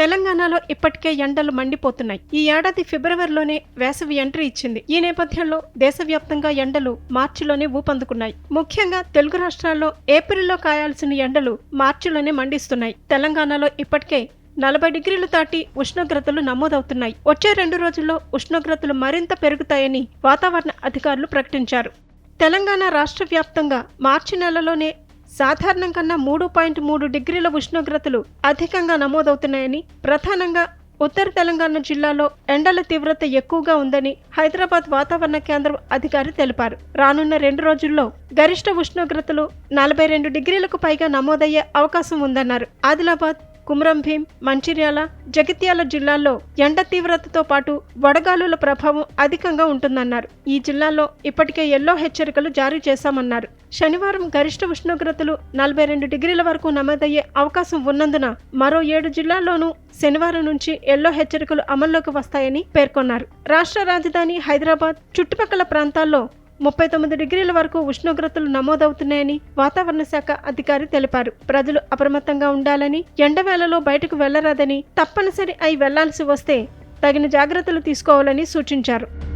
తెలంగాణలో ఇప్పటికే ఎండలు మండిపోతున్నాయి. ఈ ఏడాది ఫిబ్రవరిలోనే వేసవి ఎంట్రీ ఇచ్చింది. ఈ నేపథ్యంలో దేశవ్యాప్తంగా ఎండలు మార్చిలోనే ఊపందుకున్నాయి. ముఖ్యంగా తెలుగు రాష్ట్రాల్లో ఏప్రిల్లో కాయాల్సిన ఎండలు మార్చిలోనే మండిస్తున్నాయి. తెలంగాణలో ఇప్పటికే నలభై డిగ్రీలు దాటి ఉష్ణోగ్రతలు నమోదవుతున్నాయి. వచ్చే రెండు రోజుల్లో ఉష్ణోగ్రతలు మరింత పెరుగుతాయని వాతావరణ అధికారులు ప్రకటించారు. తెలంగాణ రాష్ట్ర వ్యాప్తంగా మార్చి నెలలోనే సాధారణం కన్నా మూడు పాయింట్ మూడు డిగ్రీల ఉష్ణోగ్రతలు అధికంగా నమోదవుతున్నాయని ప్రధానంగా ఉత్తర తెలంగాణ జిల్లాలో ఎండల తీవ్రత ఎక్కువగా ఉందని హైదరాబాద్ వాతావరణ కేంద్రం అధికారి తెలిపారు. రానున్న రెండు రోజుల్లో గరిష్ట ఉష్ణోగ్రతలు నలభై రెండు డిగ్రీలకు పైగా నమోదయ్యే అవకాశం ఉందన్నారు. ఆదిలాబాద్ కుమ్రం భీం మంచిర్యాల జగిత్యాల జిల్లాల్లో ఎండ తీవ్రతతో పాటు వడగాలుల ప్రభావం అధికంగా ఉంటుందన్నారు. ఈ జిల్లాల్లో ఇప్పటికే ఎల్లో హెచ్చరికలు జారీ చేశామన్నారు. శనివారం గరిష్ట ఉష్ణోగ్రతలు నలభై రెండు డిగ్రీల వరకు నమోదయ్యే అవకాశం ఉన్నందున మరో ఏడు జిల్లాల్లోనూ శనివారం నుంచి ఎల్లో హెచ్చరికలు అమల్లోకి వస్తాయని పేర్కొన్నారు. రాష్ట్ర రాజధాని హైదరాబాద్ చుట్టుపక్కల ప్రాంతాల్లో ముప్పై తొమ్మిది డిగ్రీల వరకు ఉష్ణోగ్రతలు నమోదవుతున్నాయని వాతావరణ శాఖ అధికారి తెలిపారు. ప్రజలు అప్రమత్తంగా ఉండాలని ఎండవేళలో బయటకు వెళ్ళరాదని తప్పనిసరి అయి వెళ్ళాల్సి వస్తే తగిన జాగ్రత్తలు తీసుకోవాలని సూచించారు.